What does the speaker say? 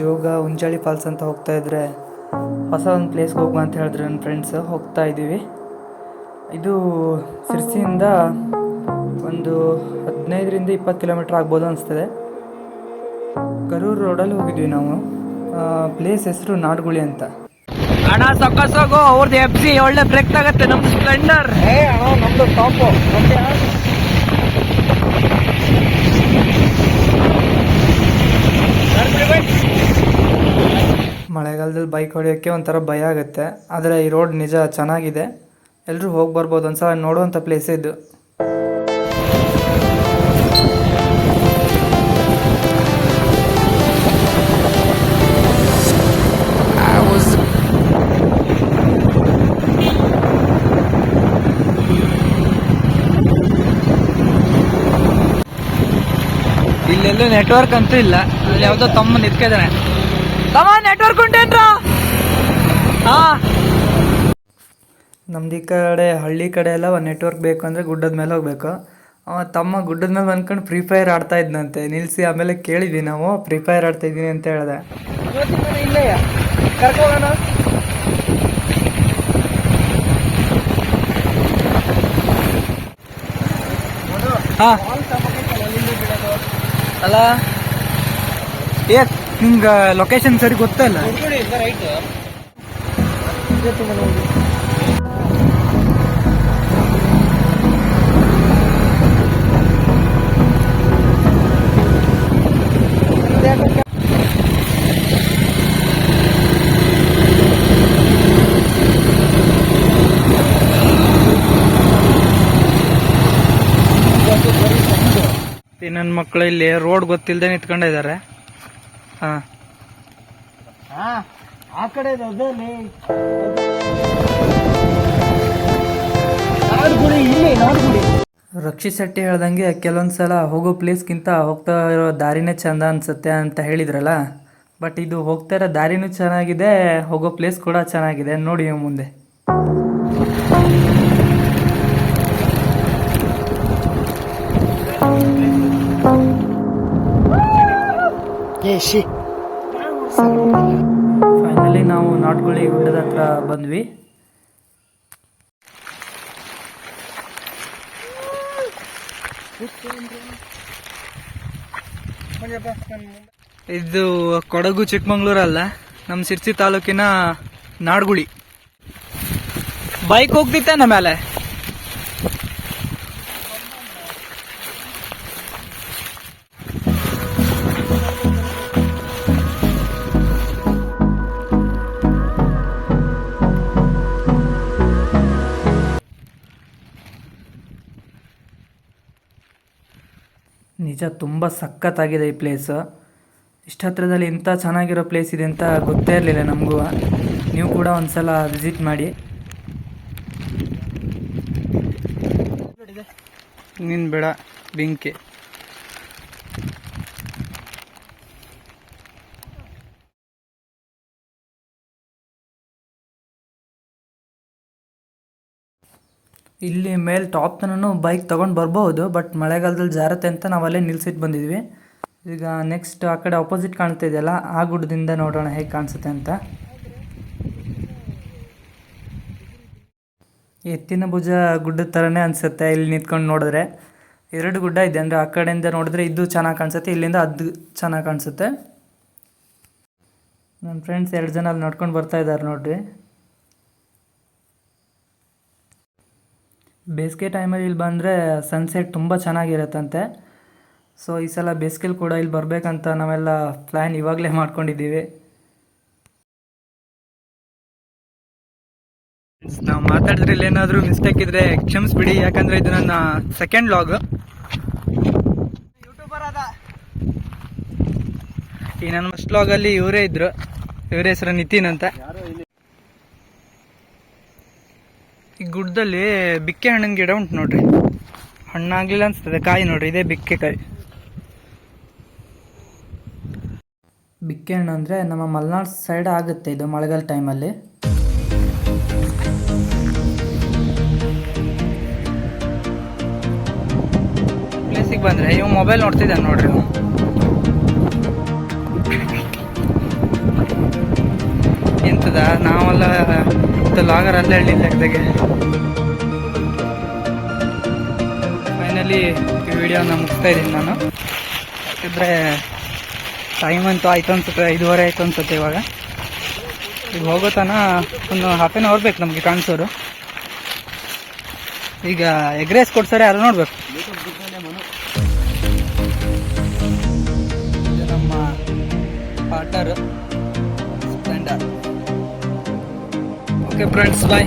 Jog ಉಂಜಾಳಿ falls ಅಂತ ಹೋಗ್ತಾ ಇದ್ರೆ ಹೊಸ ಒಂದು ಪ್ಲೇಸ್ಗೆ ಹೋಗುವ ಅಂತ ಹೇಳಿದ್ರು ನನ್ನ ಫ್ರೆಂಡ್ಸ್ ಹೋಗ್ತಾ ಇದ್ದೀವಿ. ಇದು ಸಿರ್ಸಿಯಿಂದ ಒಂದು ಹದಿನೈದರಿಂದ ಇಪ್ಪತ್ತು ಕಿಲೋಮೀಟ್ರ್ ಆಗ್ಬೋದು ಅನಿಸ್ತದೆ. ಕರೂರು ರೋಡಲ್ಲಿ ಹೋಗಿದ್ವಿ ನಾವು. ಪ್ಲೇಸ್ ಹೆಸರು ನಾಡ್ಗುಳಿ ಅಂತ. ಅಣ್ಣ ಸೊಕ್ಕಸೋಗು ಅವ್ರದ್ದು ಎಫ್ ಸಿ ಒಳ್ಳೆ ಬ್ರೇಕ್ ತಗತ್ತೆ ನಮ್ದು ಸ್ಪ್ಲೆಂಡರ್ ಏ ಅಣ್ಣ ನಮ್ದು ಟಾಪು ಮಳೆಗಾಲದಲ್ಲಿ ಬೈಕ್ ಹೊಡೆಯೋಕ್ಕೆ ಒಂಥರ ಭಯ ಆಗುತ್ತೆ. ಆದರೆ ಈ ರೋಡ್ ನಿಜ ಚೆನ್ನಾಗಿದೆ. ಎಲ್ಲರೂ ಹೋಗಿ ಬರ್ಬೋದು. ಒಂದ್ಸಲ ನೋಡುವಂಥ ಪ್ಲೇಸ್ ಇದು. ಇಲ್ಲೆಲ್ಲೂ ನೆಟ್ವರ್ಕ್ ಅಂತೂ ಇಲ್ಲ. ಅಲ್ಲಿ ಯಾವುದೋ ತಮ್ಮ ತಮ್ಮ ನೆಟ್ವರ್ಕ್ ಉಂಟೇನ್ರ ಹಾ. ನಮ್ದು ಈ ಕಡೆ ಹಳ್ಳಿ ಕಡೆ ಎಲ್ಲ ಒಂದು ನೆಟ್ವರ್ಕ್ ಬೇಕು ಅಂದರೆ ಗುಡ್ಡದ ಮೇಲೆ ಹೋಗ್ಬೇಕು. ಅವ ತಮ್ಮ ಗುಡ್ಡದ ಮೇಲೆ ಬಂದ್ಕೊಂಡು ಫ್ರೀ ಫೈರ್ ಆಡ್ತಾ ಇದ್ನಂತೆ. ನಿಲ್ಲಿಸಿ ಆಮೇಲೆ ಕೇಳಿದ್ವಿ ನಾವು. ಫ್ರೀ ಫೈರ್ ಆಡ್ತಾ ಇದ್ದೀನಿ ಅಂತ ಹೇಳ್ದೆ. ಇಲ್ಲೇ ಕರ್ಕೋಗೋಣ? ಹಾ. ಅಲ್ಲ ಏ ನಿಂಗೆ ಲೊಕೇಶನ್ ಸರಿ ಗೊತ್ತಲ್ಲ? ನನ್ನ ಮಕ್ಕಳು ಇಲ್ಲಿ ರೋಡ್ ಗೊತ್ತಿಲ್ಲದೆ ನಿಂತ್ಕೊಂಡಿದ್ದಾರೆ ಹಾಂ. ಆ ಕಡೆ ರಕ್ಷಿತ್ ಶೆಟ್ಟಿ ಹೇಳ್ದಂಗೆ ಕೆಲವೊಂದು ಸಲ ಹೋಗೋ ಪ್ಲೇಸ್ಗಿಂತ ಹೋಗ್ತಾ ಇರೋ ದಾರಿನೇ ಚಂದ ಅನ್ಸುತ್ತೆ ಅಂತ ಹೇಳಿದ್ರಲ್ಲ? ಬಟ್ ಇದು ಹೋಗ್ತಾ ಇರೋ ದಾರಿನೂ ಚೆನ್ನಾಗಿದೆ ಹೋಗೋ ಪ್ಲೇಸ್ ಕೂಡ ಚೆನ್ನಾಗಿದೆ. ನೋಡಿ ಮುಂದೆ. ಫೈನಲಿ ನಾವು ನಾಟ್ಗುಳಿ ಗುಡ್ಡದ ಹತ್ರ ಬಂದ್ವಿ. ಇದು ಕೊಡಗು ಚಿಕ್ಕಮಂಗ್ಳೂರಲ್ಲ ನಮ್ಮ ಸಿರ್ಸಿ ತಾಲೂಕಿನ ನಾಡ್ಗುಳಿ. ಬೈಕ್ ಹೋಗ್ತಿತ್ತೆ ನಮ್ಮ ಮೇಲೆ ನಿಜ, ತುಂಬ ಸಖತ್ತಾಗಿದೆ ಈ ಪ್ಲೇಸು ಇಷ್ಟು ಹತ್ರದಲ್ಲಿ ಇಂಥ ಚೆನ್ನಾಗಿರೋ ಪ್ಲೇಸ್ ಇದೆ ಅಂತ ಗೊತ್ತೇ ಇರಲಿಲ್ಲ ನಮಗೂ. ನೀವು ಕೂಡ ಒಂದ್ಸಲ ವಿಸಿಟ್ ಮಾಡಿ. ನಿನ್ ಬೇಡ, ಬೆಂಕಿ. ಇಲ್ಲಿ ಮೇಲೆ ಟಾಪ್ ತನೂ ಬೈಕ್ ತಗೊಂಡು ಬರ್ಬೋದು ಬಟ್ ಮಳೆಗಾಲದಲ್ಲಿ ಜಾರತ್ತೆ ಅಂತ ನಾವು ಅಲ್ಲೇ ನಿಲ್ಸಿಟ್ಟು ಬಂದಿದ್ವಿ. ಈಗ ನೆಕ್ಸ್ಟ್ ಆ ಕಡೆ ಆಪೋಸಿಟ್ ಕಾಣ್ತಾ ಇದೆಯಲ್ಲ, ಆ ಗುಡ್ಡದಿಂದ ನೋಡೋಣ ಹೇಗೆ ಕಾಣಿಸುತ್ತೆ ಅಂತ. ಎತ್ತಿನ ಭುಜ ಗುಡ್ಡದ ಥರನೇ ಅನಿಸುತ್ತೆ ಇಲ್ಲಿ ನಿಂತ್ಕೊಂಡು ನೋಡಿದ್ರೆ. ಎರಡು ಗುಡ್ಡ ಇದೆ, ಅಂದರೆ ಆ ಕಡೆಯಿಂದ ನೋಡಿದ್ರೆ ಇದು ಚೆನ್ನಾಗಿ ಕಾಣಿಸುತ್ತೆ, ಇಲ್ಲಿಂದ ಅದು ಚೆನ್ನಾಗಿ ಕಾಣಿಸುತ್ತೆ. ನನ್ನ ಫ್ರೆಂಡ್ಸ್ ಎರಡು ಜನ ಅಲ್ಲಿ ನೋಡ್ಕೊಂಡು ಬರ್ತಾ ಇದ್ದಾರೆ ನೋಡ್ರಿ. ಬೇಸಿಗೆ ಟೈಮಲ್ಲಿ ಇಲ್ಲಿ ಬಂದರೆ ಸನ್ಸೆಟ್ ತುಂಬ ಚೆನ್ನಾಗಿರುತ್ತಂತೆ. ಸೊ ಈ ಸಲ ಬೇಸಿಗೆಲಿ ಕೂಡ ಇಲ್ಲಿ ಬರಬೇಕಂತ ನಾವೆಲ್ಲ ಪ್ಲ್ಯಾನ್ ಇವಾಗಲೇ ಮಾಡ್ಕೊಂಡಿದ್ದೀವಿ. ನಾವು ಮಾತಾಡಿದ್ರಲ್ಲಿ ಏನಾದರೂ ಮಿಸ್ಟೇಕ್ ಇದ್ರೆ ಕ್ಷಮಿಸ್ಬಿಡಿ ಯಾಕಂದರೆ ಇದು ನನ್ನ ಸೆಕೆಂಡ್ ಲಾಗ್ ಯೂಟ್ಯೂಬರ್ ಅದ ಈ ನನ್ನ ಫಸ್ಟ್ ಲಾಗಲ್ಲಿ ಇವರೇ ಇದ್ರು. ಇವರ ಹೆಸರು ನಿತಿನ್ ಅಂತ. ಈ ಗುಡ್ಡದಲ್ಲಿ ಬಿಕ್ಕೆ ಹಣ್ಣಿನ ಗಿಡ ಉಂಟು ನೋಡ್ರಿ. ಹಣ್ಣಾಗ್ಲಿಲ್ಲ ಅನ್ಸ್ತದೆ ಕಾಯಿ ನೋಡ್ರಿ ಇದೇ ಬಿಕ್ಕೆ ಕಾಯಿ. ಬಿಕ್ಕೆ ಹಣ್ಣು ಅಂದರೆ ನಮ್ಮ ಮಲೆನಾಡು ಸೈಡ್ ಆಗುತ್ತೆ ಇದು ಮಳೆಗಾಲ ಟೈಮಲ್ಲಿ ಪ್ಲೇಸಿಗೆ ಬಂದರೆ ಇವ್ ಮೊಬೈಲ್ ನೋಡ್ತಿದ್ದಾನೆ ನೋಡ್ರಿ ಎಂತದ ಅದ ನಾವೆಲ್ಲ ಲಾಗರ್ ಅಲ್ಲೇ ಹಳ್ಳಿ ತೆಗ್ದಾಗೆ ಫೈನಲಿ ಈ ವಿಡಿಯೋನ ಮುಗಿಸ್ತಾ ಇದ್ದೀನಿ ನಾನು. ಯಾಕಂದರೆ ಟೈಮ್ ಅಂತೂ ಆಯ್ತು ಅನ್ಸುತ್ತೆ, ಐದುವರೆ ಆಯ್ತು ಅನ್ಸುತ್ತೆ ಇವಾಗ. ಈಗ ಹೋಗೋ ತನ ಒಂದು ಹಾಫ್ ಆನ್ ಅವರ್ ಬೇಕು ನಮಗೆ ಕಾಣಿಸೋರು. ಈಗ ಎಗ್ ರೈಸ್ ಕೊಡ್ಸಾರೆ ಯಾರು ನೋಡ್ಬೇಕು. ನಮ್ಮ partner Splendor okay friends bye